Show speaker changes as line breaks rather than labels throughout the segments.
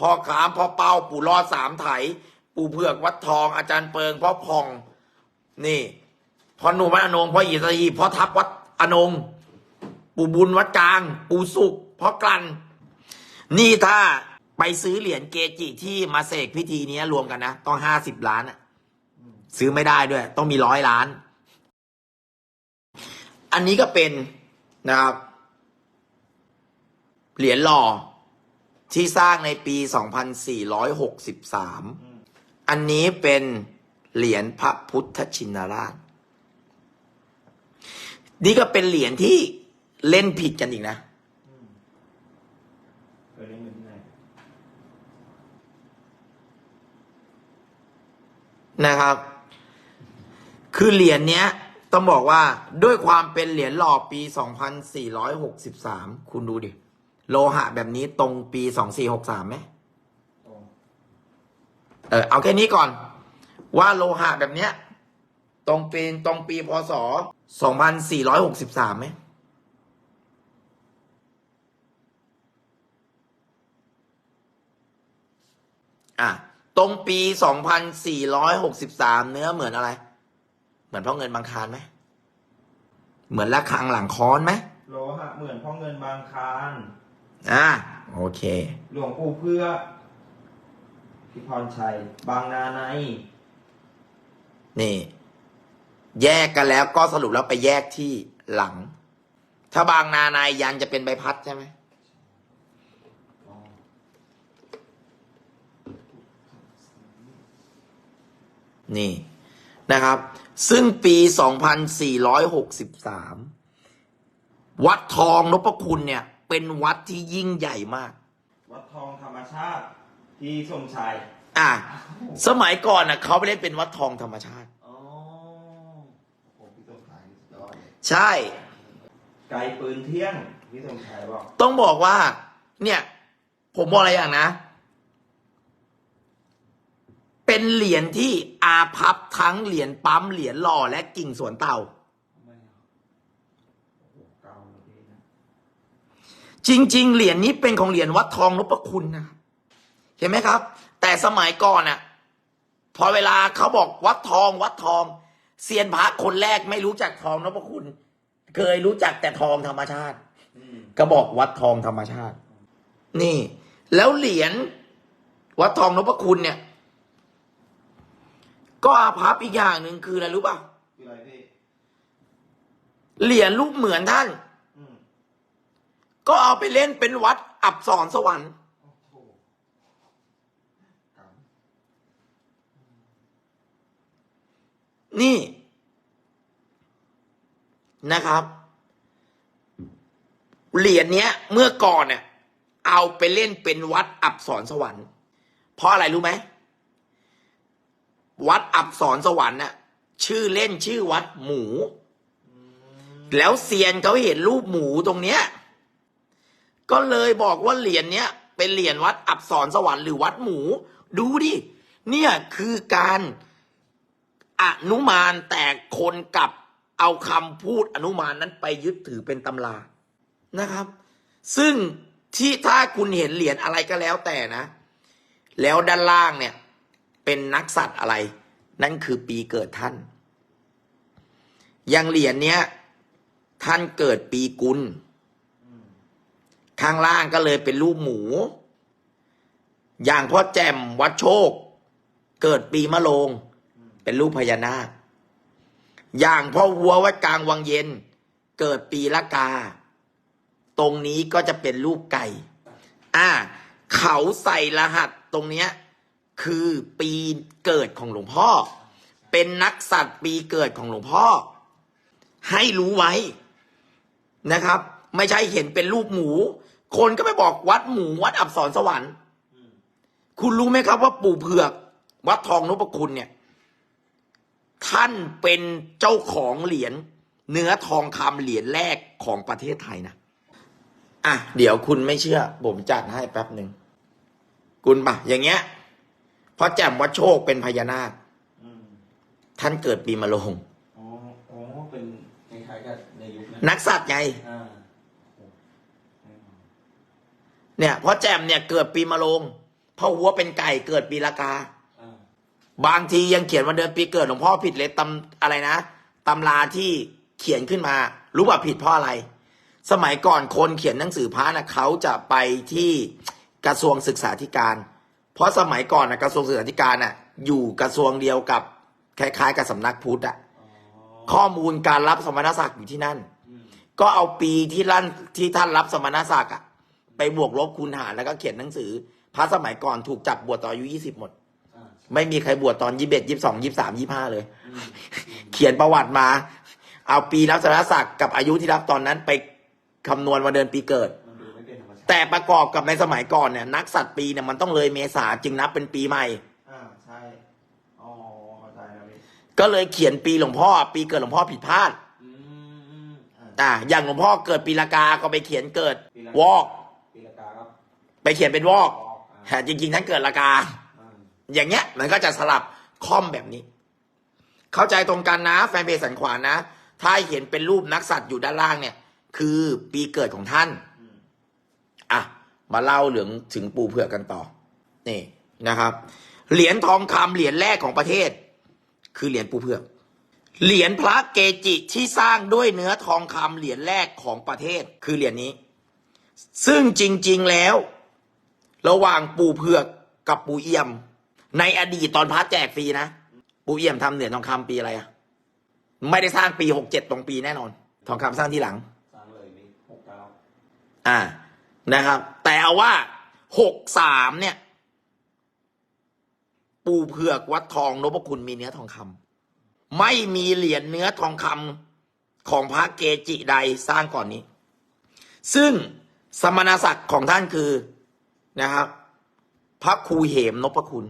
พ่อขามพ่อเป้าปู่รอดสามไถ ปู่เผือกวัดทองอาจารย์เปิงพ่อพอง นี่พ่อหนุ่มวัดอนงพ่ออิสรีพ่อทัพวัดอนงปู่บุญวัดกลาง ปู่สุขพ่อกลัน นี่ถ้าไปซื้อเหรียญเกจิที่มาเสกพิธีนี้รวมกันนะ ต้องห้าสิบล้านอะซื้อไม่ได้ด้วย ต้องมีร้อยล้าน อันนี้ก็เป็นนะครับ เหรียญหล่อ ที่สร้างในปี 2463 อันนี้เป็นเหรียญพระพุทธชินราช นี่ก็เป็นเหรียญที่เล่นผิดกันอีกนะ
นะ
ครับ คือเหรียญเนี้ย ต้องบอกว่าด้วยความเป็นเหรียญหล่อปี 2463 คุณดูดิ โลหะแบบนี้ตรงปี2463ไหม
ตรง
เออเอาแค่นี้ก่อน ว่าโลหะแบบเนี้ย ตรงปีตรงปีพศ2463ไหมอะตรงปี2463เนื้อเหมือนอะไร เหมือนพ่อเงินบางคารไหมเหมือนระฆังหลังค้อนไหม
โลหะเหมือนพ่อเงินบางคาร
อ่าโอเค
หลวงปู่เพื่อพี่พรชัย บางนาใน
นี่ แยกกันแล้วก็สรุปแล้วไปแยกที่หลัง ถ้าบางนานายยันจะเป็นใบพัดใช่ไหมนี่นะครับ ซึ่งปี 2463 วัดทองนพคุณเนี่ย เป็นวัดที่ยิ่งใหญ่มาก
วัดทองธรรมชาติที่สมชาย
อะสมัยก่อนน่ะเขาไม่ได้เป็นวัดทองธรรมชาติ
อ๋อ
โอ้พี่ต้นขายสุดยอดเลย
ใช่
ไกลปืนเที่ยงพี่สมชายบอก
ต้องบอกว่า เนี่ย ผมบอกอะไรอย่างนะ เป็นเหรียญที่อาพับทั้งเหรียญปั๊มเหรียญหล่อและกิ่งสวนเต่า
ไม่เอาโอ้โหเก่าเลยพี่นะ
จริง ๆ เหรียญนี้เป็นของเหรียญวัดทองนพคุณนะครับเห็นไหมครับ แต่สมัยก่อนน่ะ พอเวลาเขาบอกวัดทอง วัดทองเซียนพระคนแรกไม่รู้จักทองนพคุณ เคยรู้จักแต่ทองธรรมชาติ
อืม
ก็บอกวัดทองธรรมชาติ นี่ แล้วเหรียญวัดทองนพคุณเนี่ย ก็อาภัพอีกอย่างหนึ่งคืออะไรรู้ป่ะ
คืออะไรพี่
เหรียญรูปเหมือนท่าน
อืม
ก็เอาไปเล่นเป็นวัดอับสรสวรรค์ นี่นะครับ เหรียญเนี้ย เมื่อก่อนเนี่ยเอาไปเล่นเป็นวัดอับสรสวรรค์ เพราะอะไรรู้ไหมวัดอับสรสวรรค์น่ะชื่อเล่นชื่อวัดหมู แล้วเซียนเขาเห็นรูปหมูตรงเนี้ย ก็เลยบอกว่าเหรียญเนี้ยเป็นเหรียญวัดอับสรสวรรค์หรือวัดหมู ดูดิเนี่ยคือการอนุมานแต่คนกับเอาคำพูดอนุมานนั้นไปยึดถือเป็นตำรานะครับ ซึ่งที่ถ้าคุณเห็นเหรียญอะไรก็แล้วแต่นะ แล้วด้านล่างเนี่ย เป็นนักสัตว์อะไร นั่นคือปีเกิดท่าน อย่างเหรียญเนี้ยท่านเกิดปีกุล ข้างล่างก็เลยเป็นรูปหมู อย่างพ่อแจมวัดโชค เกิดปีมะโรงเป็นรูปพญานาค อย่างพ่อวัววัดกลางวังเย็น เกิดปีละกา ตรงนี้ก็จะเป็นรูปไก่ อ่า เขาใส่รหัสตรงเนี้ยคือปีเกิดของหลวงพ่อ เป็นนักสัตว์ปีเกิดของหลวงพ่อ ให้รู้ไว้นะครับ ไม่ใช่เห็นเป็นรูปหมู คนก็ไปบอกวัดหมูวัดอับสรสวรรค์
อืม
คุณรู้ไหมครับว่าปู่เผือก วัดทองนพคุณเนี่ย ท่านเป็นเจ้าของเหรียญเนื้อทองคำเหรียญแรกของประเทศไทยนะอะเดี๋ยวคุณไม่เชื่อ ผมจัดให้แป๊บหนึ่งคุณปะอย่างเงี้ยเพราะแจ่มวัดโชคเป็นพญานาค
อืม
ท่านเกิดปีมะโรง
อ๋ออ๋อเป็นคล้ายๆกับในยุคนั้น
นักสัตว์ไง
อ่าโอ้แน่นอน
เนี่ยเพราะแจมเนี่ยเกิดปีมะโรงพ่อวัวเป็นไก่เกิดปีละกา
อ่า
บางทียังเขียนวันเดือนปีเกิดหลวงพ่อผิดเลยตำอะไรนะตำราที่เขียนขึ้นมา รู้ว่าผิดเพราะอะไร สมัยก่อนคนเขียนหนังสือพระนะเขาจะไปที่กระทรวงศึกษาธิการ เพราะสมัยก่อนนะกระทรวงศึกษาธิการน่ะอยู่กระทรวงเดียวกับคล้ายๆ กับสำนักพุทธอะ
อ๋อ
ข้อมูลการรับสมณศักดิ์อยู่ที่นั่น
อืม
ก็เอาปีที่ลั่นที่ท่านรับสมณศักดิ์อะ ไปบวกลบคูณหารแล้วก็เขียนหนังสือ พระสมัยก่อนถูกจับบวชตอนอายุยี่สิบหมด
อ่า
ไม่มีใครบวชตอนยี่สิบเอ็ดยี่สิบสองยี่สิบสามยี่สิบห้าเลย
อืม
เขียนประวัติมา เอาปีรับสมณศักดิ์กับอายุที่รับตอนนั้นไปคำนวณวันเดือนปีเกิด
มันดูไม่เป็นธรรมชาติ
แต่ประกอบกับในสมัยก่อนเนี่ย นักสัตว์ปีเนี่ยมันต้องเลยเมษาจึงนับเป็นปีใหม่
อ่าใช่อ๋อเข้าใจแล้วพี่
ก็เลยเขียนปีหลวงพ่อ ปีเกิดหลวงพ่อผิดพลาด
อืมอืมอ่า
อ่าอย่างหลวงพ่อเกิดปีละกาก็ไปเขียนเกิด
ปีละ
วอก
ปีละกาครับ
ไปเขียนเป็นวอกแต่จริงๆท่านเกิดละกา
อ่า
อย่างเงี้ย มันก็จะสลับค่อมแบบนี้ เข้าใจตรงกันนะ แฟนเพจสันขวานนะ ถ้าเห็นเป็นรูปนักสัตว์อยู่ด้านล่างเนี่ย คือปีเกิดของท่าน
อะ
มาเล่าเหลืองถึงปูเผือกกันต่อ นี่นะครับ เหรียญทองคำเหรียญแรกของประเทศ คือเหรียญปูเผือก เหรียญพระเกจิที่สร้างด้วยเนื้อทองคำเหรียญแรกของประเทศ คือเหรียญนี้ ซึ่งจริง ๆแล้ว ระหว่างปูเผือกกับปูเอี่ยม ในอดีตตอนพระแจกฟรีนะ ปูเอี่ยมทำเหรียญทองคำปีอะไรอะไม่ได้สร้างปีหกเจ็ดตรงปีแน่นอน ทองคำสร้างที่หลัง
สร้างเลยมีหกเก้า
อ่านะครับ แต่เอาว่าหกสามเนี่ย ปูเผือกวัดทองนพคุณมีเนื้อทองคำไม่มีเหรียญเนื้อทองคำของพระเกจิใดสร้างก่อนนี้ ซึ่งสมณศักดิ์ของท่านคือ นะครับ พระครูเหมนพคุณ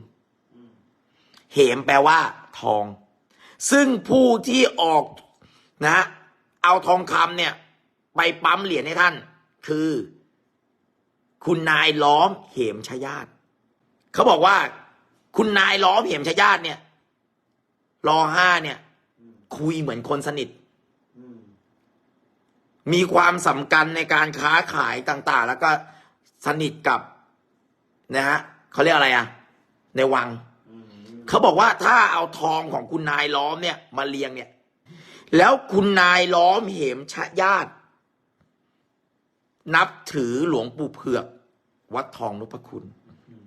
เหมแปลว่า ทอง ซึ่งผู้ที่ออกนะ เอาทองคำเนี่ย ไปปั๊มเหรียญให้ท่าน คือ คุณนายล้อมเหมชยาตเขาบอกว่า คุณนายล้อมเหมชยาตเนี่ยรอห้าเนี่ย คุยเหมือนคนสนิทมีความสำคัญในการค้าขายต่าง ๆ แล้วก็สนิทกับ นะฮะเขาเรียกอะไรอะในวัง
อืม
เขาบอกว่าถ้าเอาทองของคุณนายล้อมเนี่ย มาเรียงเนี่ย แล้วคุณนายล้อมเหมชะญาติ นับถือหลวงปู่เผือก วัดทองนพคุณ
อืม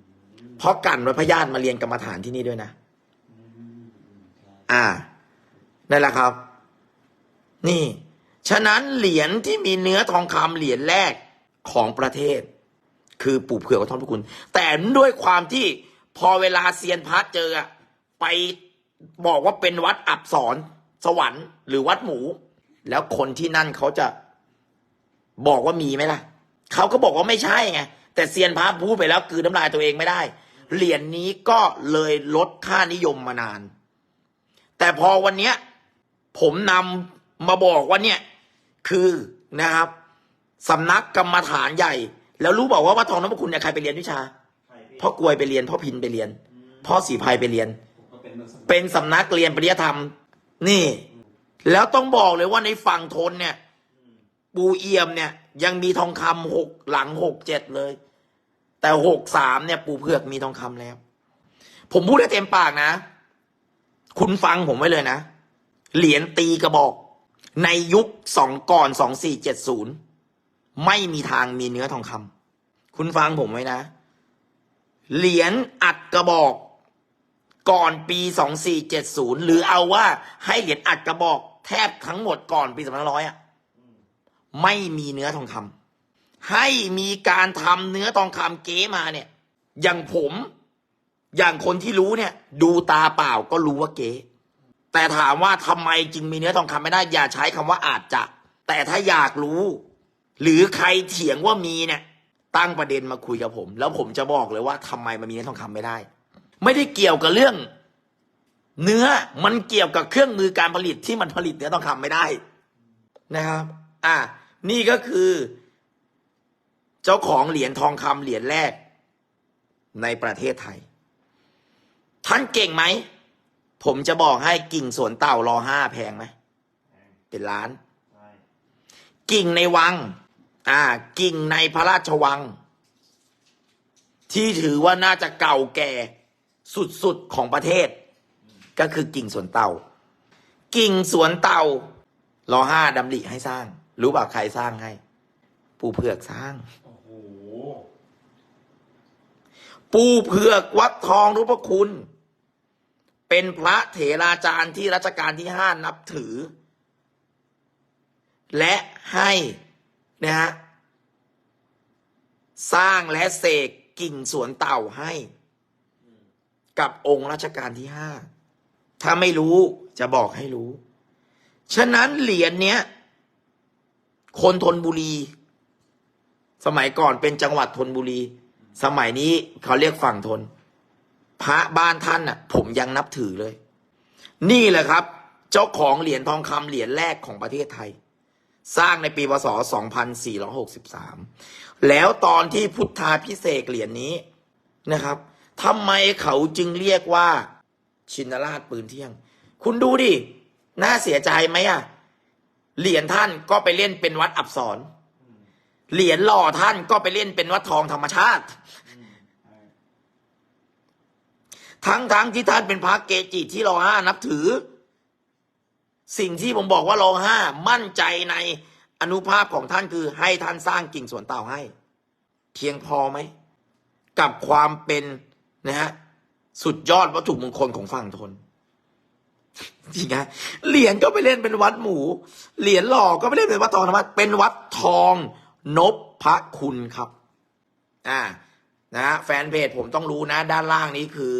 เพราะกันไว้พญาติมาเรียนกรรมฐานที่นี่ด้วยนะ
อืมอืมใช่
อ่านั่นแหละครับ นี่ ฉะนั้นเหรียญที่มีเนื้อทองคำเหรียญแรกของประเทศ คือปู่เผือกวัดทองพระคุณแต่ด้วยความที่พอเวลาเซียนพระเจออะไปบอกว่าเป็นวัดอับสรสวรรค์หรือวัดหมู แล้วคนที่นั่นเขาจะบอกว่ามีไหมล่ะเขาก็บอกว่าไม่ใช่ไงแต่เซียนพระพูดไปแล้วคือน้ำลายตัวเองไม่ได้ เหรียญนี้ก็เลยลดค่านิยมมานาน แต่พอวันเนี้ยผมนำมาบอกว่าเนี่ยคือนะครับสำนักกรรมฐานใหญ่ แล้วรู้บอกว่าวัดทองนพคุณเนี่ยใครไปเรียนวิชา
ใช่พี่
พ่อกลวยไปเรียนพ่อพินไปเรียนพ่อสีภัยไปเรียน
ผมก็เป็นเหมือนสมัย
เป็นสำนักเรียนปริยธรรม นี่ แล้วต้องบอกเลยว่าในฝั่งทนเนี่ย
อืม
ปูเอี่ยมเนี่ย ยังมีทองคำหกหลังหกเจ็ดเลย แต่หกสามเนี่ย ปูเผือกมีทองคำแล้ว ผมพูดได้เต็มปากนะ คุณฟังผมไว้เลยนะ เหรียญตีกระบอก ในยุคสองก่อนสองสี่เจ็ดศูนย์ไม่มีทางมีเนื้อทองคำ คุณฟังผมไว้นะ เหรียญอัดกระบอก ก่อนปีสองสี่เจ็ดศูนย์หรือเอาว่าให้เหรียญอัดกระบอก แทบทั้งหมดก่อนปีสองพันร้อยอะไม่มีเนื้อทองคำให้มีการทำเนื้อทองคำเก๊มาเนี่ย อย่างผมอย่างคนที่รู้เนี่ย ดูตาเปล่าก็รู้ว่าเก๊แต่ถามว่าทำไมจึงมีเนื้อทองคำไม่ได้ อย่าใช้คำว่าอาจจะ แต่ถ้าอยากรู้ หรือใครเถียงว่ามีเนี่ย ตั้งประเด็นมาคุยกับผม แล้วผมจะบอกเลยว่าทำไมมันมีเนื้อทองคำไม่ได้ ไม่ได้เกี่ยวกับเรื่อง เนื้อมันเกี่ยวกับเครื่องมือการผลิตที่มันผลิตเนื้อทองคำไม่ได้นะครับ อะนี่ก็คือ เจ้าของเหรียญทองคำเหรียญแรก ในประเทศไทย ท่านเก่งไหม ผมจะบอกให้กิ่งสวนเต่ารอห้าแพงไหม เป็นล้าน
ใช่
กิ่งในวัง อ่า กิ่งในพระราชวัง ที่ถือว่าน่าจะเก่าแก่สุดๆของประเทศ ก็คือกิ่งสวนเต่ากิ่งสวนเต่ารอห้าดำริให้สร้าง รู้เปล่าใครสร้างให้ ปูเผือกสร้าง
โอ้โห
ปูเผือกวัดทองรูปคุณ เป็นพระเถราจารย์ที่รัชกาลที่ห้านับถือ และให้ นะฮะสร้างและเสกกิ่งสวนเต่าให้ กับองค์รัชกาลที่ห้าถ้าไม่รู้จะบอกให้รู้ ฉะนั้นเหรียญเนี้ย คนทนบุรี สมัยก่อนเป็นจังหวัดทนบุรี สมัยนี้เขาเรียกฝั่งทน พระบ้านท่านน่ะ ผมยังนับถือเลย นี่แหละครับ เจ้าของเหรียญทองคำเหรียญแรกของประเทศไทย สร้างในปีพศ 2463 แล้วตอนที่พุทธาพิเศษเหรียญนี้นะครับทำไมเขาจึงเรียกว่าชินราชปืนเที่ยง คุณดูดิ น่าเสียใจไหมอะเหรียญท่านก็ไปเล่นเป็นวัดอับสรเหรียญหล่อท่านก็ไปเล่นเป็นวัดทองธรรมชาติ ทั้งทั้งที่ท่านเป็นพระเกจิที่รอห้านับถือ สิ่งที่ผมบอกว่ารอห้ามั่นใจในอนุภาพของท่านคือให้ท่านสร้างกิ่งสวนเต่าให้ เพียงพอไหม กับความเป็นนะฮะสุดยอดวัตถุมงคลของฝั่งทนจริงฮะเหรียญก็ไปเล่นเป็นวัดหมู เหรียญหล่อก็ไปเล่นเป็นวัดทองธรรมะเป็นวัดทองนพพระคุณครับ อ่า นะฮะแฟนเพจผมต้องรู้นะ ด้านล่างนี้คือ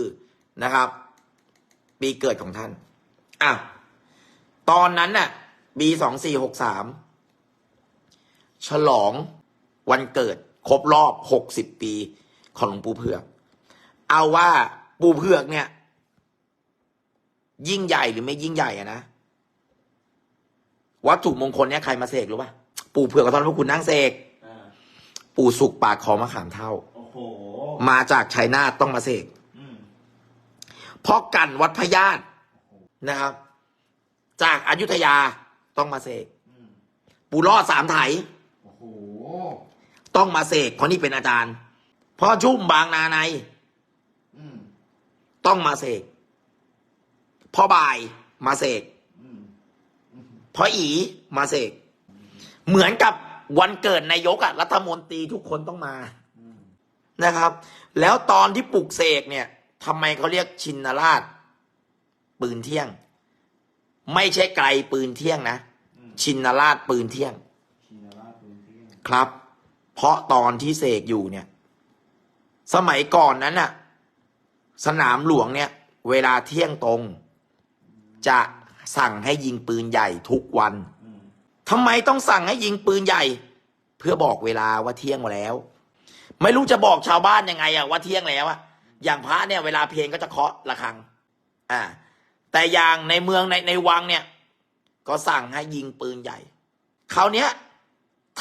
นะครับ ปีเกิดของท่าน อะ ตอนนั้นน่ะปีสองสี่หกสามฉลองวันเกิดครบรอบหกสิบปีของหลวงปู่เผือก เอาว่าปู่เผือกเนี่ย ยิ่งใหญ่หรือไม่ยิ่งใหญ่อะนะวัตถุมงคลเนี่ยใครมาเสกรู้ป่ะปู่เผือกกับท่านพระคุณนั่งเสก
อ่า
ปู่สุกปากคอมะขามเท่า
โอ้โห
มาจากชัยนาทต้องมาเสก
อืม
พ่อกันวัดพญาตนะครับ จากอายุทยาต้องมาเสก
อืม
ปู่รอดสามไถ
โอ้โห
ต้องมาเสกเพราะนี่เป็นอาจารย์พ่อชุ่มบางนาใน
อืม
ต้องมาเสกพ่อบ่ายมาเสก
อืมอืม
พ่ออีมาเสกเหมือนกับวันเกิดนายกอะรัฐมนตรีทุกคนต้องมา
อืม
นะครับ แล้วตอนที่ปลุกเสกเนี่ยทำไมเขาเรียกชินราช ปืนเที่ยง ไม่ใช่ไกลปืนเที่ยงนะ
อืม
ชินราชปืนเที่ยง
ชินราชพื้นที่
ครับ เพราะตอนที่เสกอยู่เนี่ย สมัยก่อนนั้นน่ะ สนามหลวงเนี่ย เวลาเที่ยงตรง จะสั่งให้ยิงปืนใหญ่ทุกวัน
อืม
ทำไมต้องสั่งให้ยิงปืนใหญ่ เพื่อบอกเวลาว่าเที่ยงแล้ว ไม่รู้จะบอกชาวบ้านยังไงอะว่าเที่ยงแล้วอะอย่างพระเนี่ยเวลาเพลงก็จะเคาะระฆัง อ่า แต่อย่างในเมืองในในวังเนี่ย ก็สั่งให้ยิงปืนใหญ่คราวเนี้ย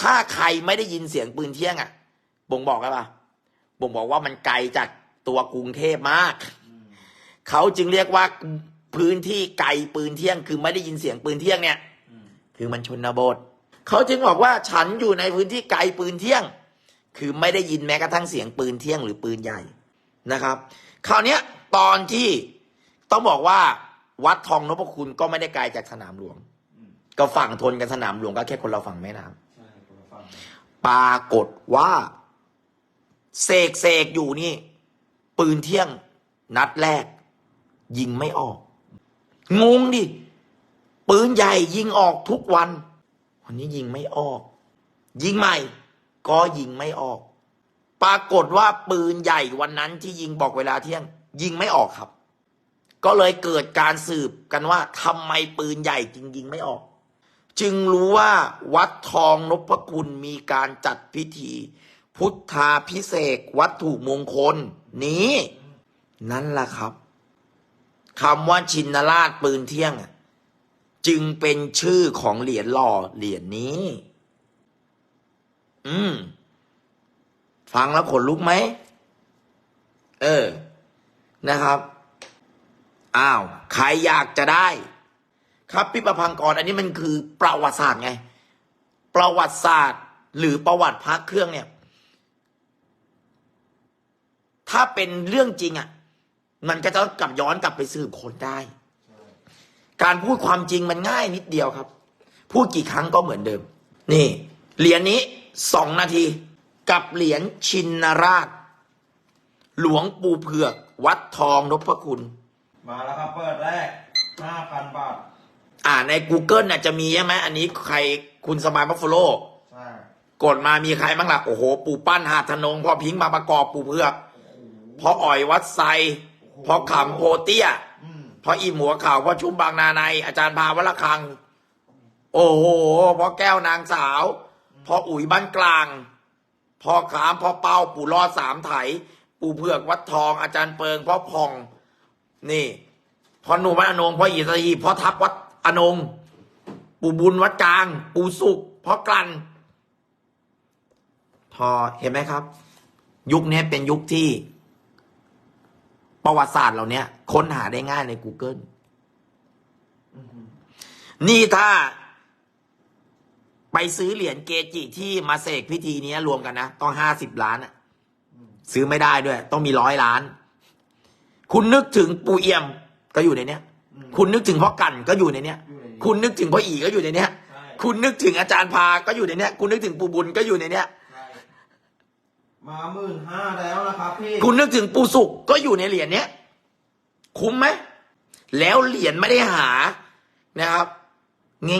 ถ้าใครไม่ได้ยินเสียงปืนเที่ยงอะบ่งบอกอะไรปะบ่งบอกว่ามันไกลจากตัวกรุงเทพมาก
ม
เขาจึงเรียกว่าพื้นที่ไกลปืนเที่ยง คือไม่ได้ยินเสียงปืนเที่ยงเนี่ยคือมันชนบทเขาจึงบอกว่าฉันอยู่ในพื้นที่ไกลปืนเที่ยง คือไม่ได้ยินแม้กระทั่งเสียงปืนเที่ยงหรือปืนใหญ่นะครับ คราวนี้ตอนที่ต้องบอกว่า วัดทองนพคุณก็ไม่ได้ไกลจากสนามหลวง
อืม
ก็ฝั่งทนกับสนามหลวงก็แค่คนเราฝั่งแม่น้ำ
ใช่คนละฝั่ง
ปรากฏว่า เสกเสกอยู่นี่ ปืนเที่ยง นัดแรก ยิงไม่ออก งงดิ ปืนใหญ่ยิงออกทุกวัน วันนี้ยิงไม่ออก ยิงใหม่ ก็ยิงไม่ออก ปรากฏว่าปืนใหญ่วันนั้นที่ยิงบอกเวลาเที่ยง ยิงไม่ออกครับ ก็เลยเกิดการสืบกันว่าทำไมปืนใหญ่จริงยิงไม่ออก จึงรู้ว่าวัดทองนพคุณมีการจัดพิธี พุทธาพิเศษวัตถุมงคล นี้นั่นแหละครับคำว่าชินราชปืนเที่ยง จึงเป็นชื่อของเหรียญหล่อเหรียญนี้ อืม ฟังแล้วขนลุกไหม เออ นะครับ อ้าวใครอยากจะได้ ครับพี่ประพังกรอันนี้มันคือประวัติศาสตร์ไง ประวัติศาสตร์ หรือประวัติพระเครื่องเนี่ย ถ้าเป็นเรื่องจริงอะ มันก็จะกลับย้อนกลับไปสืบคนได้ การพูดความจริงมันง่ายนิดเดียวครับ พูดกี่ครั้งก็เหมือนเดิม นี่ เหรียญนี้สองนาที กับเหรียญชินราช หลวงปู่เผือก วัดทองนพคุณ
มาแล้วครับเปิดแรกห้าพันบาท
อ่าใน Google น่ะจะมีใช่ไหมอันนี้ใครคุณสมายบัฟฟโล
ใช่
กดมามีใครบ้างล่ะ โอ้โห ปู่ปั้นหาดธนงพ่อพิงค์มาประกอบปู่เผือกพ่ออ่อยวัดไซพ่อขำโพเตี้ย
อืม
พ่ออิ่มหัวข่าวพ่อชุ่มบางนาใน อาจารย์พาวัลคัง โอ้โหพ่อแก้วนางสาวพ่ออุ๋ยบ้านกลางพ่อขามพ่อเป้าปู่รอดสามไถ ปู่เผือกวัดทอง อาจารย์เปิงพ่อพอง นี่พ่อหนุ่มวัดอนงพ่ออิสรีพ่อทัพวัดอนง ปู่บุญวัดกลาง ปู่สุขพ่อกลันพอเห็นไหมครับ ยุคนี้เป็นยุคที่ ประวัติศาสตร์เหล่านี้ค้นหาได้ง่ายใน Google นี่ถ้าไปซื้อเหรียญเกจิที่มาเสกพิธีนี้รวมกันนะ ต้องห้าสิบล้านอะซื้อไม่ได้ด้วย ต้องมีร้อยล้าน คุณนึกถึงปูเอี่ยมก็อยู่ในเนี้ย
อืม
คุณนึกถึงพ่อกันก็อยู่ในเนี้ย
อยู่ในนี้
คุณนึกถึงพ่ออีก็อยู่ในเนี้ย
ใช่
คุณนึกถึงอาจารย์พาก็อยู่ในเนี้ย คุณนึกถึงปู่บุญก็อยู่ในเนี้ย
ใช่มาหมื่นห้าแล้วนะครับพี่
คุณนึกถึงปู่สุขก็อยู่ในเหรียญเนี้ย คุ้มไหม แล้วเหรียญไม่ได้หานะครับ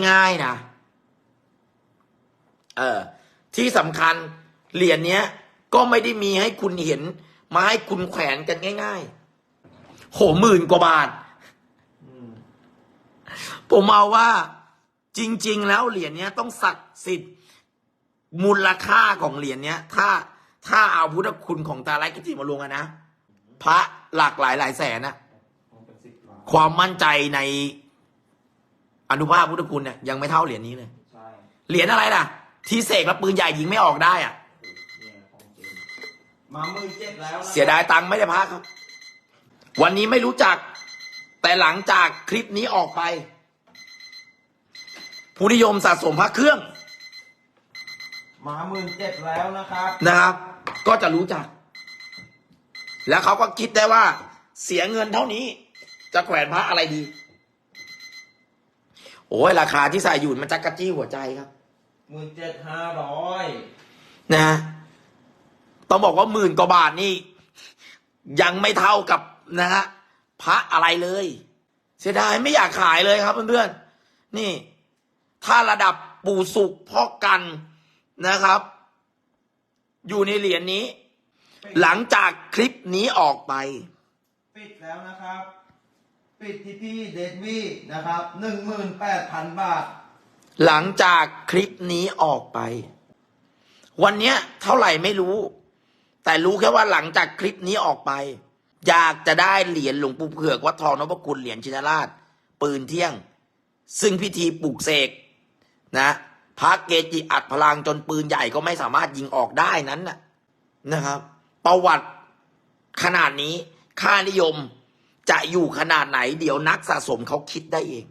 ง่ายๆนะ เออ ที่สำคัญเหรียญเนี้ย ก็ไม่ได้มีให้คุณเห็น มาให้คุณแขวนกันง่าย ๆ โหหมื่นกว่าบาท
อืม
ผมเอาว่า จริง ๆ แล้วเหรียญเนี้ยต้องศักดิ์สิทธิ์มูลค่าของเหรียญเนี้ย ถ้าถ้าเอาพุทธคุณของตาไลกิติมารวมกันนะพระหลากหลายหลายแสนนะ
คงเป็นสิบล้าน
ความมั่นใจในอนุภาพพุทธคุณเนี่ยยังไม่เท่าเหรียญนี้เลย
ใช่
เหรียญอะไรล่ะ ที่เสกแล้วปืนใหญ่ยิงไม่ออกได้อะ
เนี่ยของจริงมาหมื่นเจ็ดแล้วนะ
เสียดายตังค์ไม่ได้พักครับ วันนี้ไม่รู้จัก แต่หลังจากคลิปนี้ออกไป ผู้นิยมสะสมพระเครื่อง
มาหมื่นเจ็ดแล้วนะครับ
นะครับ ก็จะรู้จัก แล้วเขาก็คิดได้ว่า เสียเงินเท่านี้ จะแขวนพระอะไรดี โอ้ยราคาที่ใส่อยู่มันจะกระจี้หัวใจครับ
หมื่นเจ็ดห้าร้อย
นะฮะต้องบอกว่าหมื่นกว่าบาทนี่ ยังไม่เท่ากับ นะฮะพระอะไรเลย เสียดายไม่อยากขายเลยครับเพื่อนๆนี่ ถ้าระดับปู่สุขพ่อกันนะครับ อยู่ในเหรียญนี้ หลังจากคลิปนี้ออกไป
ปิดแล้วนะครับ ปิดที่พี่เดดวี่นะครับหนึ่งหมื่นแปดพันบาท
หลังจากคลิปนี้ออกไป วันเนี้ยเท่าไหร่ไม่รู้ แต่รู้แค่ว่าหลังจากคลิปนี้ออกไป อยากจะได้เหรียญหลวงปู่เผือกวัดทองนพคุณเหรียญชินราช ปืนเที่ยง ซึ่งพิธีปลูกเสกนะพระเกจิอัดพลังจนปืนใหญ่ก็ไม่สามารถยิงออกได้นั้นนะนะครับ ประวัติขนาดนี้ค่านิยมจะอยู่ขนาดไหน เดี๋ยวนักสะสมเขาคิดได้เอง